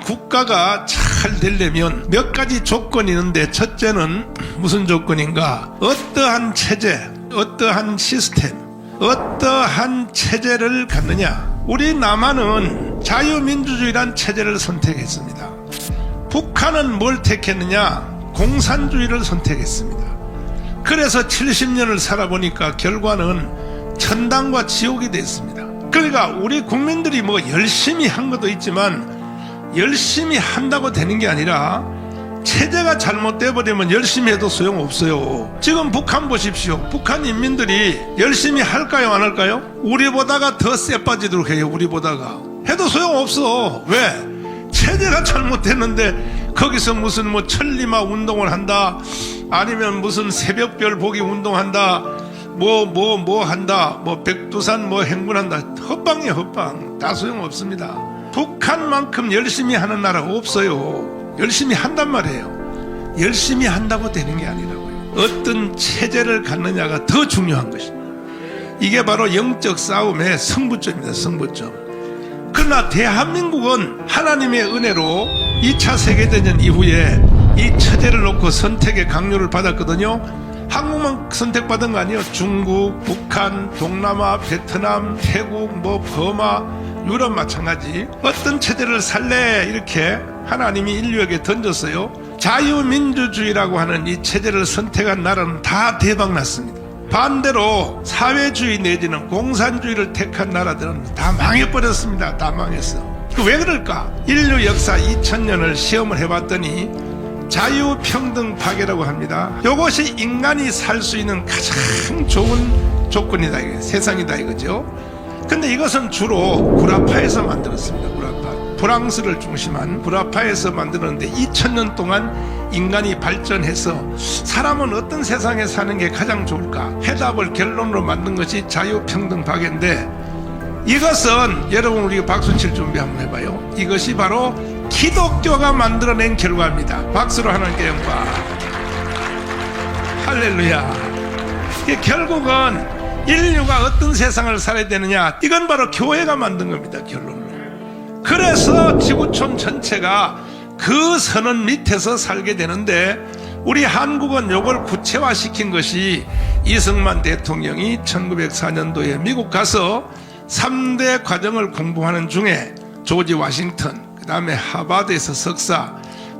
국가가 잘 되려면 몇 가지 조건이 있는데 첫째는 무슨 조건인가? 어떠한 체제, 어떠한 시스템, 어떠한 체제를 갖느냐? 우리 남한은 자유민주주의란 체제를 선택했습니다. 북한은 뭘 택했느냐? 공산주의를 선택했습니다. 그래서 70년을 살아보니까 결과는 천당과 지옥이 됐습니다. 그러니까 우리 국민들이 뭐 열심히 한 것도 있지만 열심히 한다고 되는 게 아니라 체제가 잘못돼 버리면 열심히 해도 소용없어요. 지금 북한 보십시오. 북한 인민들이 열심히 할까요, 안 할까요? 우리보다가 더 쎄 빠지도록 해요, 우리보다가. 해도 소용없어. 왜? 체제가 잘못됐는데 거기서 무슨 뭐 천리마 운동을 한다 아니면 무슨 새벽별 보기 운동한다 뭐 뭐뭐 한다 뭐 백두산 뭐 행군한다 헛방이에요 헛방 다 소용없습니다 북한만큼 열심히 하는 나라가 없어요. 열심히 한단 말이에요. 열심히 한다고 되는 게 아니라고요. 어떤 체제를 갖느냐가 더 중요한 것입니다. 이게 바로 영적 싸움의 승부점입니다 승부점. 그러나 대한민국은 하나님의 은혜로 2차 세계대전 이후에 이 처제를 놓고 선택의 강요를 받았거든요. 한국만 선택받은 거 아니에요. 중국, 북한, 동남아, 베트남, 태국, 뭐 버마, 유럽 마찬가지. 어떤 체제를 살래 이렇게 하나님이 인류에게 던졌어요. 자유민주주의라고 하는 이 체제를 선택한 나라는 다 대박났습니다. 반대로 사회주의 내지는 공산주의를 택한 나라들은 다 망해버렸습니다. 다 망했어. 그왜 그럴까? 인류 역사 2000년을 시험을 해봤더니 자유평등 파괴라고 합니다. 이것이 인간이 살 수 있는 가장 좋은 조건이다. 세상이다 이거죠. 근데 이것은 주로 구라파에서 만들었습니다. 구라파. 프랑스를 중심한 구라파에서 만들었는데 2000년 동안 인간이 발전해서 사람은 어떤 세상에 사는 게 가장 좋을까? 해답을 결론으로 만든 것이 자유평등 파괴인데 이것은 여러분 우리 박수 칠 준비 한번 해봐요. 이것이 바로 기독교가 만들어낸 결과입니다. 박수로 하나님께 영광. 할렐루야. 결국은 인류가 어떤 세상을 살아야 되느냐? 이건 바로 교회가 만든 겁니다. 결론은. 그래서 지구촌 전체가 그 선언 밑에서 살게 되는데 우리 한국은 이걸 구체화시킨 것이 이승만 대통령이 1904년도에 미국 가서 3대 과정을 공부하는 중에 조지 워싱턴, 그 다음에 하버드에서 석사,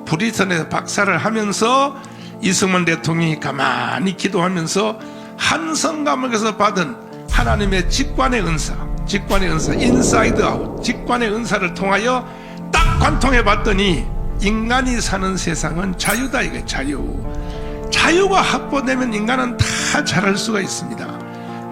브리턴에서 박사를 하면서 이승만 대통령이 가만히 기도하면서 한성 감옥에서 받은 하나님의 직관의 은사, 직관의 은사, 인사이드 아웃, 직관의 은사를 통하여 딱 관통해 봤더니 인간이 사는 세상은 자유다 이게 자유. 자유가 확보되면 인간은 다 잘할 수가 있습니다.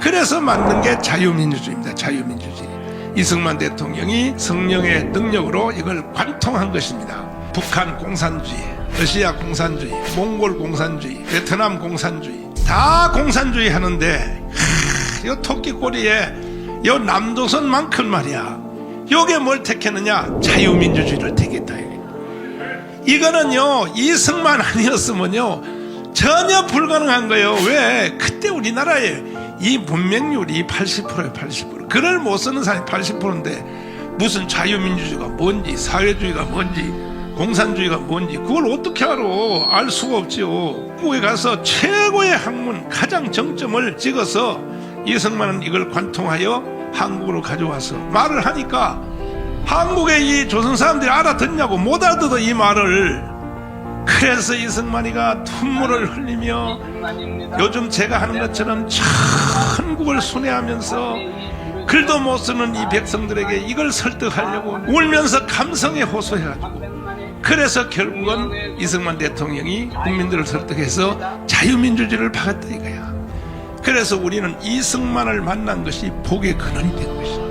그래서 만든 게 자유민주주의입니다. 자유민주주의. 이승만 대통령이 성령의 능력으로 이걸 관통한 것입니다. 북한 공산주의, 러시아 공산주의, 몽골 공산주의, 베트남 공산주의 다 공산주의 하는데 하, 요 토끼 꼬리에 요 남조선만큼 말이야. 요게 뭘 택했느냐? 자유민주주의를 택했다. 이거는요 이승만 아니었으면요 전혀 불가능한 거예요. 왜? 그때 우리나라에 이 문맹률이 80%예요, 80%. 글을 못 쓰는 사람이 80%인데 무슨 자유민주주의가 뭔지, 사회주의가 뭔지, 공산주의가 뭔지 그걸 어떻게 알아? 알 수가 없지요. 한국에 가서 최고의 학문, 가장 정점을 찍어서 이승만은 이걸 관통하여 한국으로 가져와서 말을 하니까 한국의 이 조선 사람들이 알아듣냐고 못 알아듣어 이 말을. 그래서 이승만이가 눈물을 흘리며 요즘 제가 하는 것처럼 천국을 순회하면서 글도 못 쓰는 이 백성들에게 이걸 설득하려고 울면서 감성에 호소해가지고 그래서 결국은 이승만 대통령이 국민들을 설득해서 자유민주주의를 박았다 이거야. 그래서 우리는 이승만을 만난 것이 복의 근원이 된 것이다.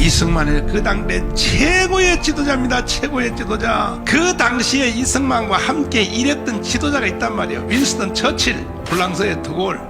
이승만은 그 당대 최고의 지도자입니다. 최고의 지도자. 그 당시에 이승만과 함께 일했던 지도자가 있단 말이에요. 윈스턴 처칠, 프랑스의 드골,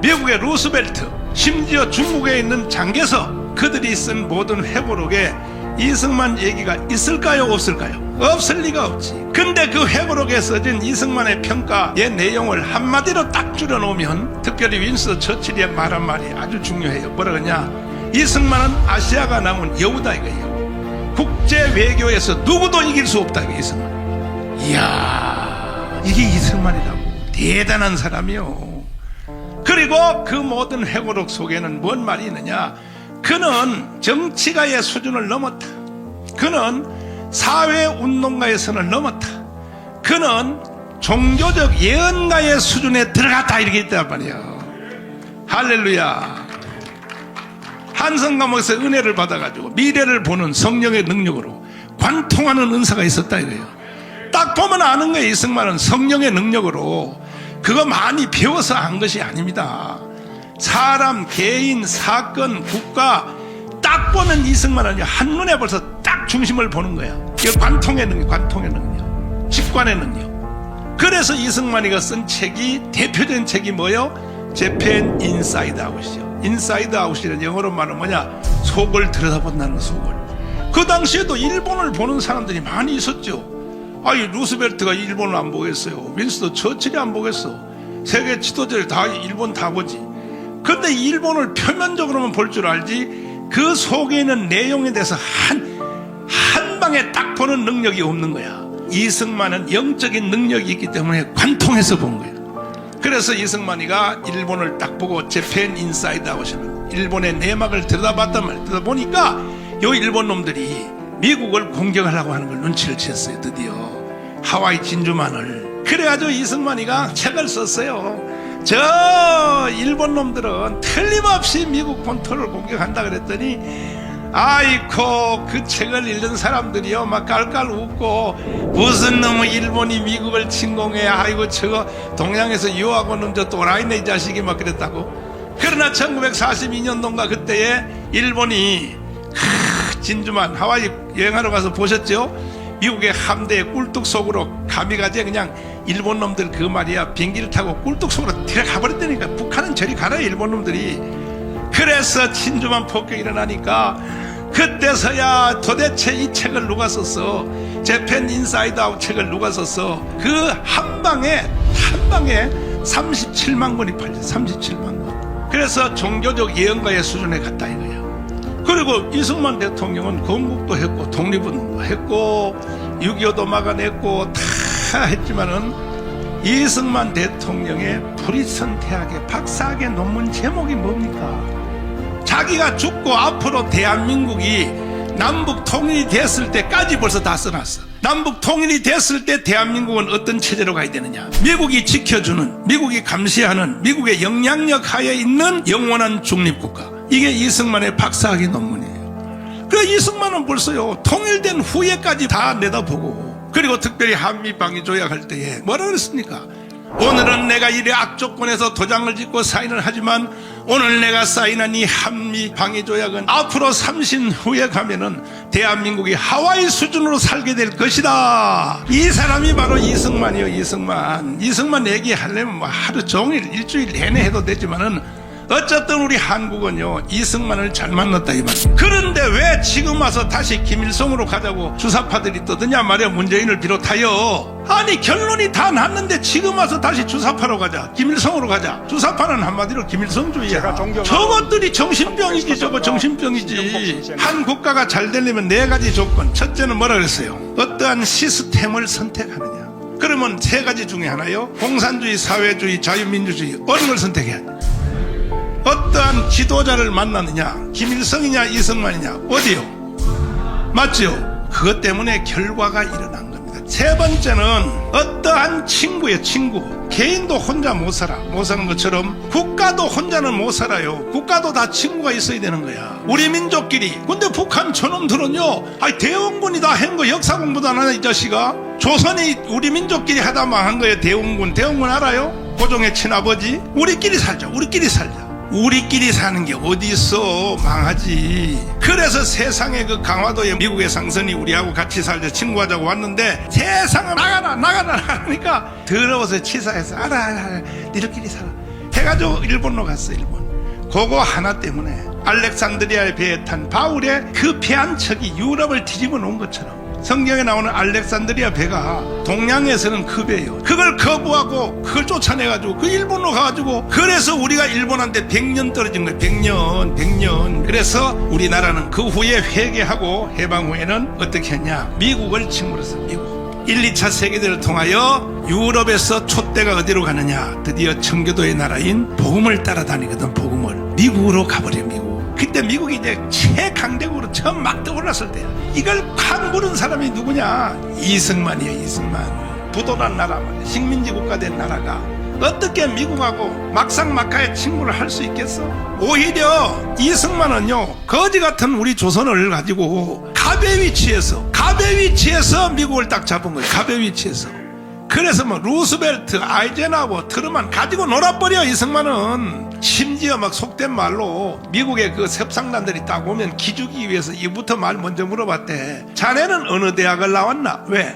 미국의 루스벨트, 심지어 중국에 있는 장개석 그들이 쓴 모든 회고록에 이승만 얘기가 있을까요? 없을까요? 없을 리가 없지. 근데 그 회고록에 써진 이승만의 평가의 내용을 한마디로 딱 줄여놓으면 특별히 윈스턴 처칠이 말한 말이 아주 중요해요. 뭐라 그러냐? 이승만은 아시아가 남은 여우다 이거예요. 국제 외교에서 누구도 이길 수 없다 이게 이승만. 이야 이게 이승만이라고 대단한 사람이요. 그리고 그 모든 회고록 속에는 뭔 말이 있느냐? 그는 정치가의 수준을 넘었다. 그는 사회 운동가의 선을 넘었다. 그는 종교적 예언가의 수준에 들어갔다 이렇게 있단 말이에요. 할렐루야. 한성 감옥에서 은혜를 받아가지고 미래를 보는 성령의 능력으로 관통하는 은사가 있었다 이거예요. 딱 보면 아는 거예요. 이승만은 성령의 능력으로 그거 많이 배워서 한 것이 아닙니다. 사람, 개인, 사건, 국가 딱 보면 이승만은 한눈에 벌써 딱 중심을 보는 거야. 이거 관통의 능력, 관통의 능력, 직관의 능력. 그래서 이승만이가 쓴 책이 대표적인 책이 뭐요? 재팬 인사이드 아웃이죠. 인사이드 아웃이라는 영어로 말하면 뭐냐? 속을 들여다본다는 거, 속을. 그 당시에도 일본을 보는 사람들이 많이 있었죠. 아니 루스벨트가 일본을 안 보겠어요. 윈스턴 처칠이 안 보겠어. 세계 지도자들 다 일본 다 보지. 근데 일본을 표면적으로만 볼 줄 알지 그 속에 있는 내용에 대해서 한, 한 방에 딱 보는 능력이 없는 거야. 이승만은 영적인 능력이 있기 때문에 관통해서 본 거예요. 그래서 이승만이가 일본을 딱 보고 재팬 인사이드 아웃이는 일본의 내막을 들여다봤단 말이에요. 들여다보니까 요 일본 놈들이 미국을 공격하려고 하는 걸 눈치를 챘어요. 드디어 하와이 진주만을. 그래가지고 이승만이가 책을 썼어요. 저 일본 놈들은 틀림없이 미국 본토를 공격한다 그랬더니 아이코 그 책을 읽는 사람들이요. 막 깔깔 웃고 무슨 놈의 일본이 미국을 침공해. 아이고 저거 동양에서 유학 오는 저 또라이네 이 자식이 막 그랬다고. 그러나 1942년도인가 그때에 일본이 크, 진주만 하와이 여행하러 가서 보셨죠? 미국의 함대의 꿀뚝 속으로 가미가제 그냥 일본 놈들 그 말이야. 비행기를 타고 꿀뚝 속으로 들어가 버렸다니까. 북한은 저리 가라 일본 놈들이. 그래서 진주만 폭격이 일어나니까 그때서야 도대체 이 책을 누가 썼어? 재팬 인사이드 아웃 책을 누가 썼어? 그 한 방에 한 방에 37만 권이 팔려 37만 권. 그래서 종교적 예언가의 수준에 갔다 이거야. 그리고 이승만 대통령은 건국도 했고 독립운동도 했고 6.25도 막아냈고 다 했지만은 이승만 대통령의 프리스턴 대학의 박사학의 논문 제목이 뭡니까? 자기가 죽고 앞으로 대한민국이 남북 통일이 됐을 때까지 벌써 다 써놨어. 남북 통일이 됐을 때 대한민국은 어떤 체제로 가야 되느냐? 미국이 지켜주는, 미국이 감시하는, 미국의 영향력 하에 있는 영원한 중립국가. 이게 이승만의 박사학위 논문이에요. 그 이승만은 벌써요, 통일된 후에까지 다 내다보고, 그리고 특별히 한미방위 조약할 때에 뭐라 그랬습니까? 오늘은 내가 이래 악조건에서 도장을 짓고 사인을 하지만 오늘 내가 사인한 이 한미 방위 조약은 앞으로 30년 후에 가면은 대한민국이 하와이 수준으로 살게 될 것이다. 이 사람이 바로 이승만이요, 이승만. 이승만 얘기하려면 뭐 하루 종일 일주일 내내 해도 되지만은 어쨌든 우리 한국은요 이승만을 잘 만났다 이 말이에요. 그런데 왜 지금 와서 다시 김일성으로 가자고 주사파들이 떠드냐 말이야 문재인을 비롯하여. 아니 결론이 다 났는데 지금 와서 다시 주사파로 가자. 김일성으로 가자. 주사파는 한마디로 김일성주의야. 저것들이 정신병이지 저거 정신병이지. 한 국가가 잘 되려면 네 가지 조건. 첫째는 뭐라 그랬어요? 어떠한 시스템을 선택하느냐. 그러면 세 가지 중에 하나요. 공산주의 사회주의 자유민주주의. 어느 걸 선택해야 돼 어떠한 지도자를 만나느냐 김일성이냐 이승만이냐 어디요? 맞죠 그것 때문에 결과가 일어난 겁니다. 세 번째는 어떠한 친구의 친구 개인도 혼자 못 살아. 못 사는 것처럼 국가도 혼자는 못 살아요. 국가도 다 친구가 있어야 되는 거야. 우리 민족끼리. 근데 북한 저놈들은요 아니 대원군이 다 한 거 역사 공부도 안 하네 이 자식아. 조선이 우리 민족끼리 하다 망한 거예요 대원군. 대원군 알아요? 고종의 친아버지. 우리끼리 살자 우리끼리 살자 우리끼리 사는 게 어디 있어 망하지? 그래서 세상에 그 강화도에 미국의 상선이 우리하고 같이 살자 친구하자고 왔는데 세상을 나가라 나가라 하니까 더러워서 치사해서 알아 알아 알아. 니들끼리 살아. 해가지고 일본로 갔어 일본. 그거 하나 때문에 알렉산드리아의 배에 탄 바울의 그배한 척이 유럽을 뒤집어 놓은 것처럼 성경에 나오는 알렉산드리아 배가 동양에서는 그 배예요. 그걸 거부하고 그걸 쫓아내가지고 그 일본으로 가가지고 그래서 우리가 일본한테 100년 떨어진 거예요. 100년, 100년. 그래서 우리나라는 그 후에 회개하고 해방 후에는 어떻게 했냐? 미국을 침으로 했어. 미국. 1, 2차 세계대를 통하여 유럽에서 촛대가 어디로 가느냐? 드디어 청교도의 나라인 복음을 따라다니거든. 복음을 미국으로 가버려. 미국. 그때 미국이 이제 최강대국으로 처음 막 떠올랐을 때야. 이걸 콱 부른 사람이 누구냐? 이승만이에요, 이승만. 부도난 나라. 식민지 국가 된 나라가 어떻게 미국하고 막상막하의 친구를 할 수 있겠어? 오히려 이승만은요, 거지 같은 우리 조선을 가지고 갑의 위치에서, 갑의 위치에서 미국을 딱 잡은 거예요. 갑의 위치에서. 그래서 뭐 루스벨트, 아이젠하워, 트루만 가지고 놀아버려 이승만은 심지어 막 속된 말로 미국의 그 섭상단들이 딱 오면 기죽이기 위해서 이부터 말 먼저 물어봤대. 자네는 어느 대학을 나왔나? 왜?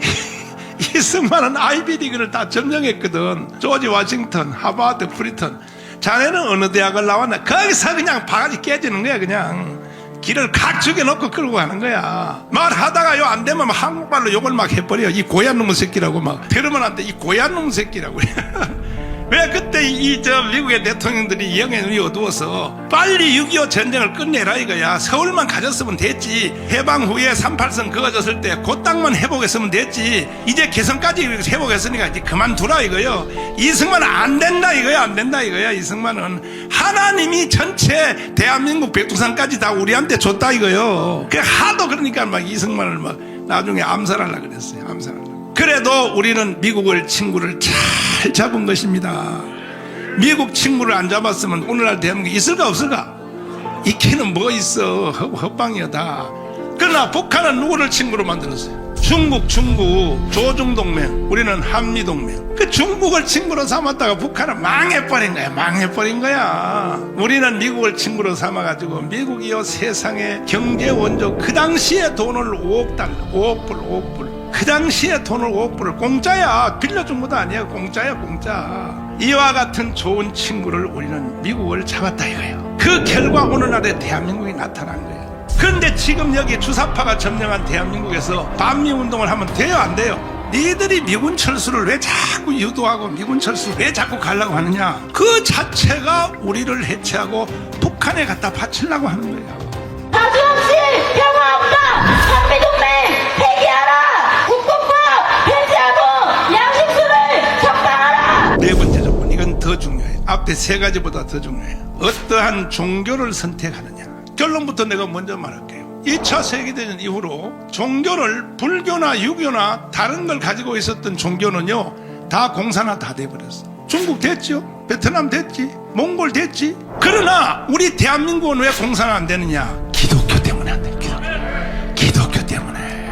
이승만은 아이비리그를 다 점령했거든. 조지 워싱턴, 하버드, 프리턴. 자네는 어느 대학을 나왔나? 거기서 그냥 바가지 깨지는 거야, 그냥. 길을 각 죽여놓고 끌고 가는 거야. 말하다가 요안 되면 막 한국말로 욕을 막 해버려. 이 고얀 놈의 새끼라고 막. 들으면한테 이 고얀 놈의 새끼라고. 왜 그 때이저 미국의 대통령들이 영의 눈이 어두워서 빨리 6.25 전쟁을 끝내라 이거야. 서울만 가졌으면 됐지. 해방 후에 38선 그어졌을 때 그 땅만 회복했으면 됐지. 이제 개성까지 회복했으니까 이제 그만두라 이거요. 이승만은 안 된다 이거야. 안 된다 이거야. 이승만은 하나님이 전체 대한민국 백두산까지 다 우리한테 줬다 이거요. 그 하도 그러니까 막 이승만을 막 나중에 암살하려 그랬어요. 암살하려. 그래도 우리는 미국을 친구를 잘 잡은 것입니다. 미국 친구를 안 잡았으면 오늘날 대한민국에 있을까 없을까? 있기는 뭐 있어? 헛- 헛방이야 그러나 북한은 누구를 친구로 만들었어요? 중국 중국 조중동맹 우리는 한미동맹. 그 중국을 친구로 삼았다가 북한은 망해버린 거야 망해버린 거야. 우리는 미국을 친구로 삼아가지고 미국이요 세상의 경제 원조 그 당시에 돈을 5억 달러 5억 불 5억 불 그 당시에 돈을 5억 불을 공짜야. 빌려준 것도 아니야 공짜야 공짜 이와 같은 좋은 친구를 우리는 미국을 잡았다 이거예요. 그 결과 오늘날의 대한민국이 나타난 거예요. 그런데 지금 여기 주사파가 점령한 대한민국에서 반미 운동을 하면 돼요 안 돼요? 니들이 미군 철수를 왜 자꾸 유도하고 미군 철수 왜 자꾸 가려고 하느냐? 그 자체가 우리를 해체하고 북한에 갖다 바치려고 하는 거예요. 자주 없이 평화 없다! 앞에 세 가지보다 더 중요해. 어떠한 종교를 선택하느냐. 결론부터 내가 먼저 말할게요. 2차 세계대전 이후로 종교를 불교나 유교나 다른 걸 가지고 있었던 종교는요 다 공산화 다 돼버렸어. 중국 됐죠 베트남 됐지? 몽골 됐지? 그러나 우리 대한민국은 왜 공산화 안 되느냐? 기독교 때문에 안 돼 기독교. 기독교 때문에.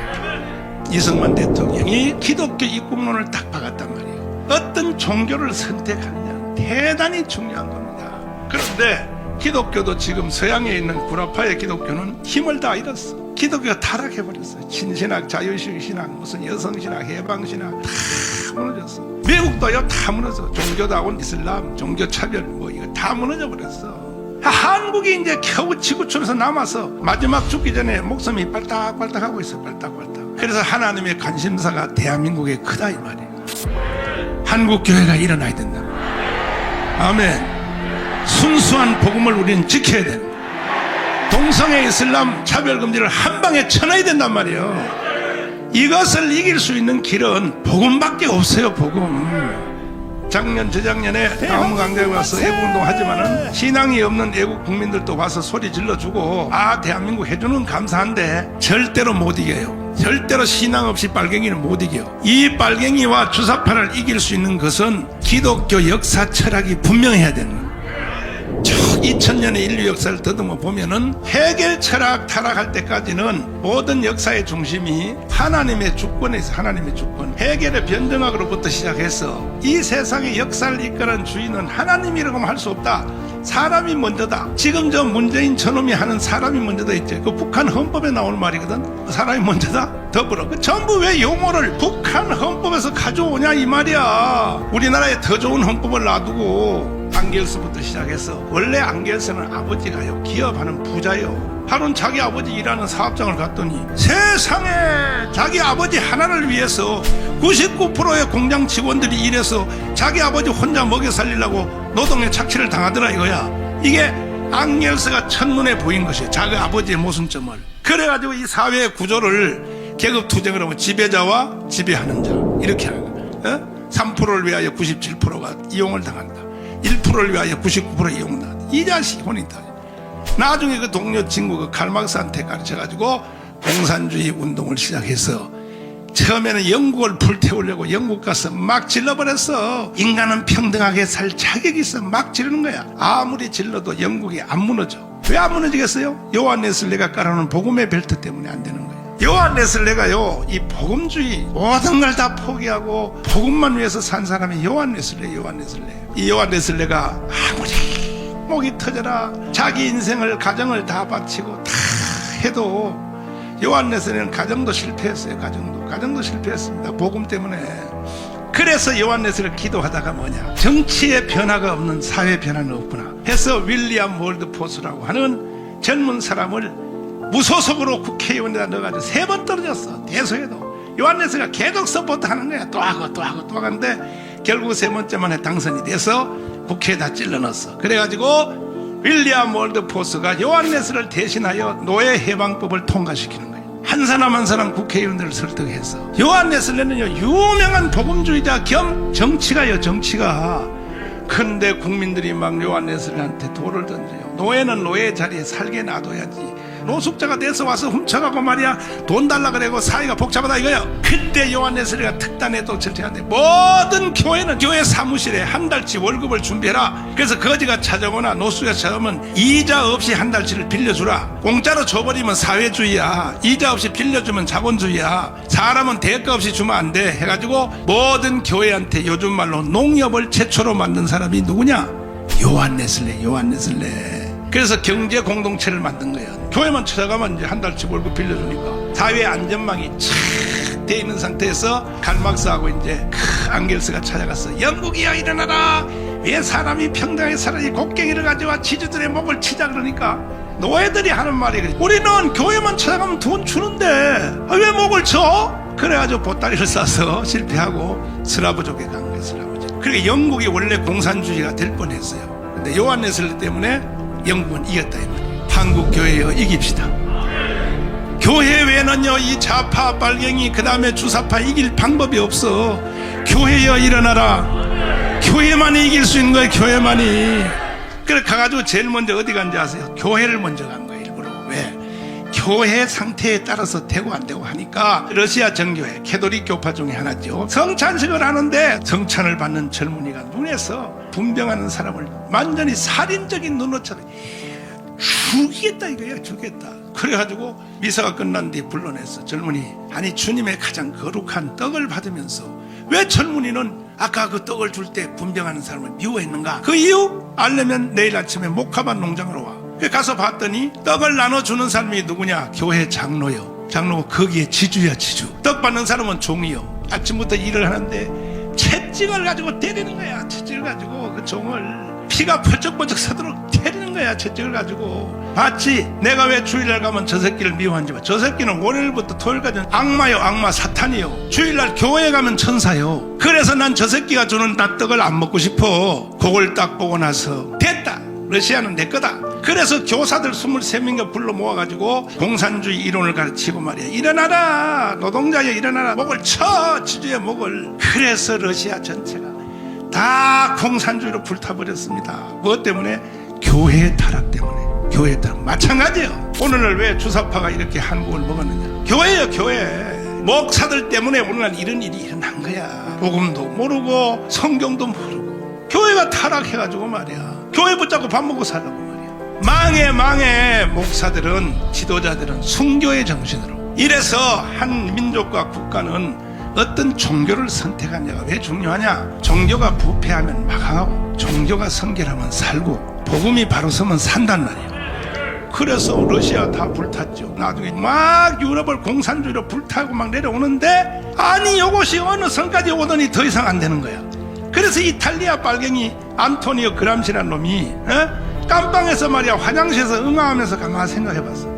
이승만 대통령이 기독교 입국론을 딱 박았단 말이에요. 어떤 종교를 선택하느냐 대단히 중요한 겁니다. 그런데 기독교도 지금 서양에 있는 구라파의 기독교는 힘을 다 잃었어. 기독교가 타락해버렸어. 신신학, 자유주의 신학, 무슨 여성신학, 해방신학 다 무너졌어. 미국도요 다 무너져. 종교다운 이슬람, 종교 차별 뭐 이거 다 무너져 버렸어. 한국이 이제 겨우 지구촌에서 남아서 마지막 죽기 전에 목숨이 빨딱빨딱 하고 있어 빨딱빨딱 그래서 하나님의 관심사가 대한민국에 크다 이 말이에요 한국 교회가 일어나야 된다 아멘. 순수한 복음을 우리는 지켜야 된다. 동성애 이슬람 차별금지를 한 방에 쳐놔야 된단 말이에요. 이것을 이길 수 있는 길은 복음밖에 없어요 복음. 작년 재작년에 다음 강대에 와서 애국운동 하지만은 신앙이 없는 애국 국민들도 와서 소리 질러주고 아 대한민국 해주는 감사한데 절대로 못 이겨요 절대로 신앙 없이 빨갱이는 못 이겨요 이 빨갱이와 주사파를 이길 수 있는 것은 기독교 역사 철학이 분명해야 되는 거예요 쭉 2000년의 인류 역사를 더듬어 보면은 해결 철학 타락할 때까지는 모든 역사의 중심이 하나님의 주권에서 하나님의 주권 해결의 변정학으로부터 시작해서 이 세상의 역사를 이끌어낸 주인은 하나님이라고 할 수 없다 사람이 먼저다. 지금 저 문재인 저놈이 하는 사람이 먼저다 있죠 그 북한 헌법에 나오는 말이거든. 사람이 먼저다. 더불어. 그 전부 왜 용어를 북한 헌법에서 가져오냐 이 말이야. 우리나라에 더 좋은 헌법을 놔두고 앙겔스부터 시작해서 원래 앙겔스는 아버지가요 기업하는 부자요. 하루는 자기 아버지 일하는 사업장을 갔더니 세상에 자기 아버지 하나를 위해서 99%의 공장 직원들이 일해서 자기 아버지 혼자 먹여 살리려고 노동에 착취를 당하더라 이거야. 이게 앙겔스가 첫눈에 보인 것이에요. 자기 아버지의 모순점을. 그래가지고 이 사회의 구조를 계급 투쟁을 하고 지배자와 지배하는 자. 이렇게 하는 어? 3%를 위하여 97%가 이용을 당한다 1%를 위하여 99% 이용한다 이 자식이 혼이다 나중에 그 동료 친구 그 칼막스한테 가르쳐가지고 공산주의 운동을 시작해서 처음에는 영국을 불태우려고 영국 가서 막 질러버렸어. 인간은 평등하게 살 자격이 있어. 막 지르는 거야. 아무리 질러도 영국이 안 무너져. 왜 안 무너지겠어요? 요한 네슬레가 깔아놓은 복음의 벨트 때문에 안 되는 거예 요. 요한 네슬레가요, 이 복음주의 모든 걸 다 포기하고 복음만 위해서 산 사람이 요한 네슬레, 요한 네슬레. 이 요한 네슬레가 아무리 목이 터져라 자기 인생을 가정을 다 바치고 다 해도 요한네스는 가정도 실패했어요. 가정도 가정도 실패했습니다. 복음 때문에. 그래서 요한네스를 기도하다가 뭐냐? 정치의 변화가 없는 사회 변화는 없구나. 해서 윌리엄 월드포스라고 하는 젊은 사람을 무소속으로 국회의원에다 넣어가지고 세 번 떨어졌어. 대소에도. 요한네스가 계속 서포트 하는 거야. 또 하고 또 하고 또 하는데 결국 세 번째 만에 당선이 돼서 국회에다 찔러 넣었어. 그래가지고 윌리엄 월드포스가 요한네스를 대신하여 노예 해방법을 통과시키는 거예요. 한 사람 한 사람 국회의원들을 설득해서 요한네스는요 유명한 복음주의자 겸 정치가요 정치가 근데 국민들이 막 요한네스한테 돌을 던져요. 노예는 노예 자리에 살게 놔둬야지. 노숙자가 돼서 와서 훔쳐가고 말이야. 돈 달라 그래고 사이가 복잡하다 이거요. 그때 요한네스리가 특단에도 절차한데 모든 교회는 교회 사무실에 한 달치 월급을 준비해라. 그래서 거지가 찾아오거나 노숙자 찾아오면 이자 없이 한 달치를 빌려주라. 공짜로 줘버리면 사회주의야. 이자 없이 빌려주면 자본주의야. 사람은 대가 없이 주면 안 돼. 해가지고 모든 교회한테 요즘 말로 농협을 최초로 만든 사람이 누구냐? 요한 네슬레 요한 네슬레 그래서 경제 공동체를 만든 거예요. 교회만 찾아가면 이제 한 달치 월급 빌려주니까 사회 안전망이 착돼 있는 상태에서 갈막스하고 이제 크 앙겔스가 찾아갔어. 영국이야 일어나라. 왜 사람이 평등하게 살아야지 곡괭이를 가져와 지주들의 목을 치자 그러니까 노예들이 하는 말이 그래. 우리는 교회만 찾아가면 돈 주는데 아, 왜 목을 쳐? 그래가지고 보따리를 싸서 실패하고 스라브족에 간 거예요. 스라브족. 그러니까 영국이 원래 공산주의가 될 뻔했어요. 근데 요한 네슬레 때문에 영국은 이겼다. 한국 교회여 이깁시다. 교회 외에는요 이 좌파 빨갱이 그 다음에 주사파 이길 방법이 없어. 교회여 일어나라. 교회만이 이길 수 있는 거예요. 교회만이. 그래 가가지고 제일 먼저 어디 간지 아세요? 교회를 먼저 간? 교회 상태에 따라서 되고 안 되고 하니까 러시아 정교회 캐도릭 교파 중에 하나죠. 성찬식을 하는데 성찬을 받는 젊은이가 눈에서 분병하는 사람을 완전히 살인적인 눈으로처럼 죽이겠다 이거야 죽겠다. 그래가지고 미사가 끝난 뒤에 불러냈어 젊은이 아니 주님의 가장 거룩한 떡을 받으면서 왜 젊은이는 아까 그 떡을 줄 때 분병하는 사람을 미워했는가? 그 이유? 알려면 내일 아침에 목화밭 농장으로 와. 그 가서 봤더니 떡을 나눠주는 사람이 누구냐? 교회 장로요. 장로 거기에 지주야 지주. 떡 받는 사람은 종이요. 아침부터 일을 하는데 채찍을 가지고 때리는 거야. 채찍을 가지고 그 종을 피가 펄쩍펄쩍 서도록 때리는 거야 채찍을 가지고. 봤지? 내가 왜 주일날 가면 저 새끼를 미워한지 봐. 저 새끼는 월요일부터 토요일까지 악마요 악마 사탄이요. 주일날 교회 가면 천사요. 그래서 난 저 새끼가 주는 낙떡을 안 먹고 싶어. 그걸 딱 보고 나서 됐다. 러시아는 내 거다 그래서 교사들 23명가 불러 모아가지고 공산주의 이론을 가르치고 말이야 일어나라 노동자여 일어나라 목을 쳐 지주의 목을 그래서 러시아 전체가 다 공산주의로 불타버렸습니다. 무엇 때문에? 교회의 타락 때문에. 교회의 타락. 마찬가지예요. 오늘날 왜 주사파가 이렇게 한국을 먹었느냐? 교회예요, 교회. 목사들 때문에 오늘날 이런 일이 일어난 거야. 복음도 모르고 성경도 모르고 교회가 타락해가지고 말이야. 교회 붙잡고 밥 먹고 살라고. 망해 망해 목사들은 지도자들은 순교의 정신으로 이래서 한 민족과 국가는 어떤 종교를 선택하냐가 왜 중요하냐? 종교가 부패하면 망하고 종교가 성결하면 살고 복음이 바로 서면 산단 말이에요. 그래서 러시아 다 불탔죠. 나중에 막 유럽을 공산주의로 불타고 막 내려오는데 아니 이것이 어느 선까지 오더니 더 이상 안 되는 거야. 그래서 이탈리아 빨갱이 안토니오 그람시라는 놈이 어? 깜빵에서 말이야 화장실에서 응아하면서 가만 생각해봤어.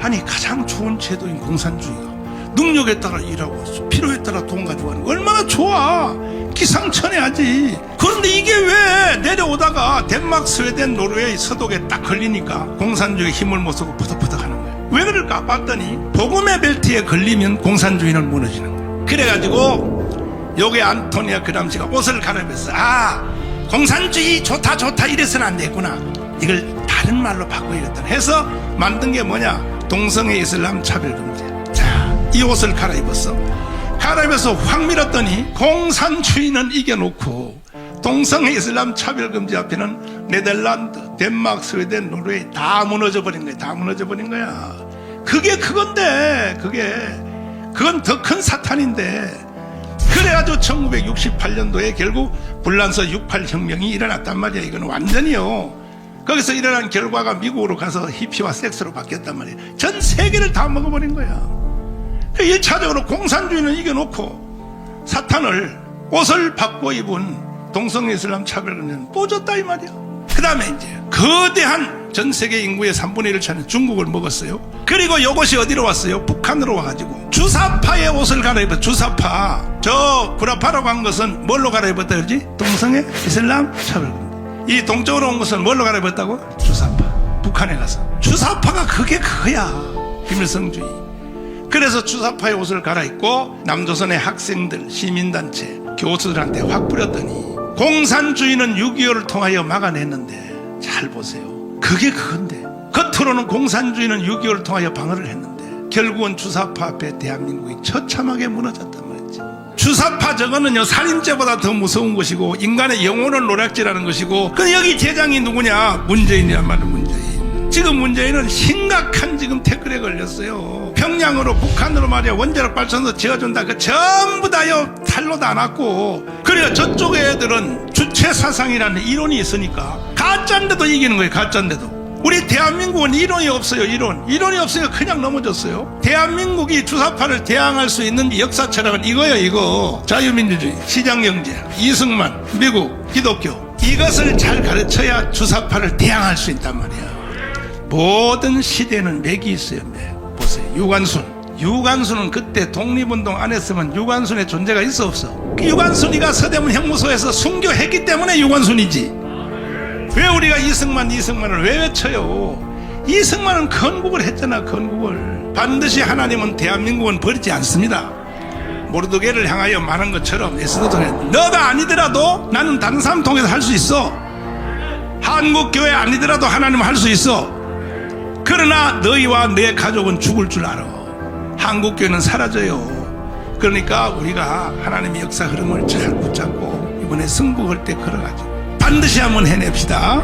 아니 가장 좋은 제도인 공산주의가 능력에 따라 일하고 필요에 따라 돈 가져가는 거 얼마나 좋아. 기상천외하지. 그런데 이게 왜 내려오다가 덴마크 스웨덴 노르웨이 서독에 딱 걸리니까 공산주의 힘을 못 쓰고 퍼덕퍼덕 하는 거야? 왜 그럴까? 봤더니 복음의 벨트에 걸리면 공산주의는 무너지는 거야. 그래가지고 요게 안토니아 그람시가 옷을 갈아입었어 아 공산주의 좋다 좋다 이래서는 안 되구나 이걸 다른 말로 바꿔야겠다 해서 만든 게 뭐냐? 동성애 이슬람 차별금지. 자이 옷을 갈아입었어. 갈아입어서 확 밀었더니 공산주의는 이겨놓고 동성애 이슬람 차별금지 앞에는 네덜란드 덴마크 스웨덴 노르웨이 다 무너져 버린 거야. 다 무너져 버린 거야. 그게 그건데 그게. 그건 더 큰 사탄인데. 그래가지고 1968년도에 결국 불란서 68 혁명이 일어났단 말이야. 이거는 완전히요. 거기서 일어난 결과가 미국으로 가서 히피와 섹스로 바뀌었단 말이야. 전 세계를 다 먹어버린 거야. 1차적으로 공산주의는 이겨놓고 사탄을 옷을 바꿔 입은 동성 이슬람 차별은 뽀졌다 이 말이야. 그 다음에 이제 거대한 전 세계 인구의 3분의 1을 차는 중국을 먹었어요. 그리고 이것이 어디로 왔어요? 북한으로 와가지고 주사파의 옷을 갈아입어 주사파. 저 구라파라고 한 것은 뭘로 갈아입었다 그러지? 동성애 이슬람 차별금. 이 동쪽으로 온 것은 뭘로 갈아입었다고? 주사파. 북한에 가서 주사파가 그게 그거야. 비밀성주의. 그래서 주사파의 옷을 갈아입고 남조선의 학생들, 시민단체, 교수들한테 확 뿌렸더니 공산주의는 6.25를 통하여 막아냈는데 잘 보세요. 그게 그건데 겉으로는 공산주의는 6.25를 통하여 방어를 했는데 결국은 주사파 앞에 대한민국이 처참하게 말이지. 주사파 저거는요 살인죄보다 더 무서운 것이고 인간의 영혼을 노략질하는 것이고 그 여기 대장이 누구냐 문재인이란 말은 문재인. 지금 문재인은 심각한 지금 태클에 걸렸어요. 평양으로 북한으로 말이야 원자력 발전소 지어준다. 그 전부 다요 탈로 다 났고 그래요 저쪽 애들은 주체 사상이라는 이론이 있으니까 가짜인데도 이기는 거예요. 가짜인데도. 우리 대한민국은 이론이 없어요. 이론. 이론이 없어요. 그냥 넘어졌어요. 대한민국이 주사파를 대항할 수 있는 역사 철학은 이거예요. 이거 자유민주주의, 시장경제, 이승만, 미국, 기독교 이것을 잘 가르쳐야 주사파를 대항할 수 있단 말이야. 모든 시대는 맥이 있어요. 맥. 보세요. 유관순. 유관순은 그때 독립운동 안 했으면 유관순의 존재가 있어 없어. 그 유관순이가 서대문 형무소에서 순교했기 때문에 유관순이지. 왜 우리가 이승만 이승만을 왜 외쳐요? 이승만은 건국을 했잖아 건국을. 반드시 하나님은 대한민국은 버리지 않습니다. 모르드게를 향하여 말한 것처럼 에스더전에 너가 아니더라도 나는 다른 사람 통해서 할 수 있어. 한국 교회 아니더라도 하나님은 할수 있어. 그러나 너희와 내 가족은 죽을 줄 알아. 한국 교회는 사라져요. 그러니까 우리가 하나님의 역사 흐름을 잘 붙잡고 이번에 승복할 때 걸어가지고 반드시 한번 해냅시다.